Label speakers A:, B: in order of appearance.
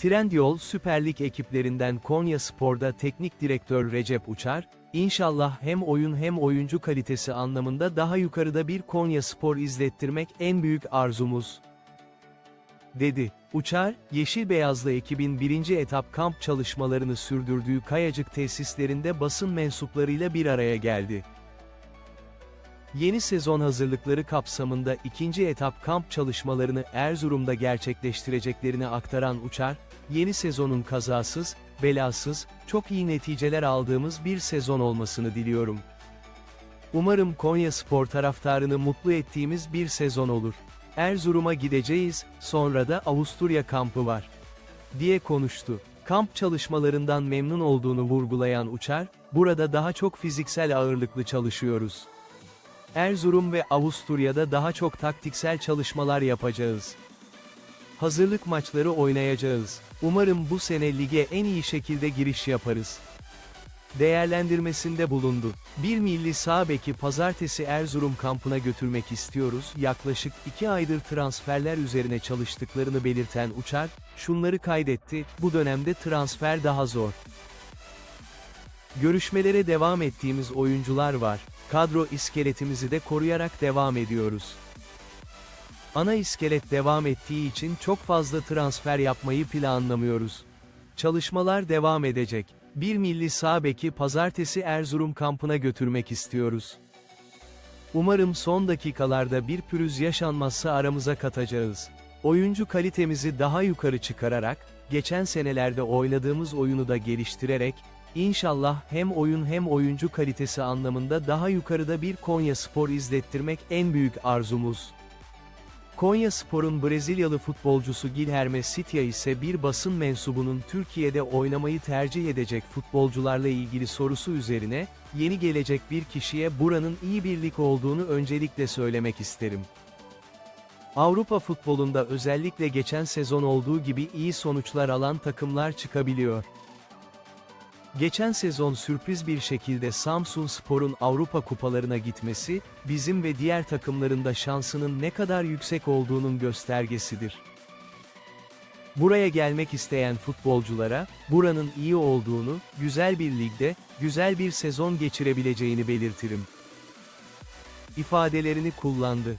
A: Trendyol Süper Lig ekiplerinden Konya Spor'da teknik direktör Recep Uçar, İnşallah hem oyun hem oyuncu kalitesi anlamında daha yukarıda bir Konya Spor izlettirmek en büyük arzumuz. Dedi. Uçar, Yeşil Beyazlı ekibin birinci etap kamp çalışmalarını sürdürdüğü Kayacık tesislerinde basın mensuplarıyla bir araya geldi. Yeni sezon hazırlıkları kapsamında ikinci etap kamp çalışmalarını Erzurum'da gerçekleştireceklerini aktaran Uçar, yeni sezonun kazasız, belasız, çok iyi neticeler aldığımız bir sezon olmasını diliyorum. Umarım Konya Spor taraftarını mutlu ettiğimiz bir sezon olur. Erzurum'a gideceğiz, sonra da Avusturya kampı var. Diye konuştu. Kamp çalışmalarından memnun olduğunu vurgulayan Uçar, burada daha çok fiziksel ağırlıklı çalışıyoruz. Erzurum ve Avusturya'da daha çok taktiksel çalışmalar yapacağız. Hazırlık maçları oynayacağız. Umarım bu sene lige en iyi şekilde giriş yaparız. Değerlendirmesinde bulundu. Bir milli sağ beki pazartesi Erzurum kampına götürmek istiyoruz. Yaklaşık iki aydır transferler üzerine çalıştıklarını belirten Uçar, şunları kaydetti, bu dönemde transfer daha zor. Görüşmelere devam ettiğimiz oyuncular var. Kadro iskeletimizi de koruyarak devam ediyoruz. Ana iskelet devam ettiği için çok fazla transfer yapmayı planlamıyoruz. Çalışmalar devam edecek. Bir milli sağ beki pazartesi Erzurum kampına götürmek istiyoruz. Umarım son dakikalarda bir pürüz yaşanmazsa aramıza katacağız. Oyuncu kalitemizi daha yukarı çıkararak, geçen senelerde oynadığımız oyunu da geliştirerek, İnşallah hem oyun hem oyuncu kalitesi anlamında daha yukarıda bir Konya Spor izlettirmek en büyük arzumuz. Konya Spor'un Brezilyalı futbolcusu Guilherme Sitya ise bir basın mensubunun Türkiye'de oynamayı tercih edecek futbolcularla ilgili sorusu üzerine, yeni gelecek bir kişiye buranın iyi bir lig olduğunu öncelikle söylemek isterim. Avrupa futbolunda özellikle geçen sezon olduğu gibi iyi sonuçlar alan takımlar çıkabiliyor. Geçen sezon sürpriz bir şekilde Samsun Spor'un Avrupa kupalarına gitmesi, bizim ve diğer takımların da şansının ne kadar yüksek olduğunun göstergesidir. Buraya gelmek isteyen futbolculara, buranın iyi olduğunu, güzel bir ligde, güzel bir sezon geçirebileceğini belirtirim. ifadelerini kullandı.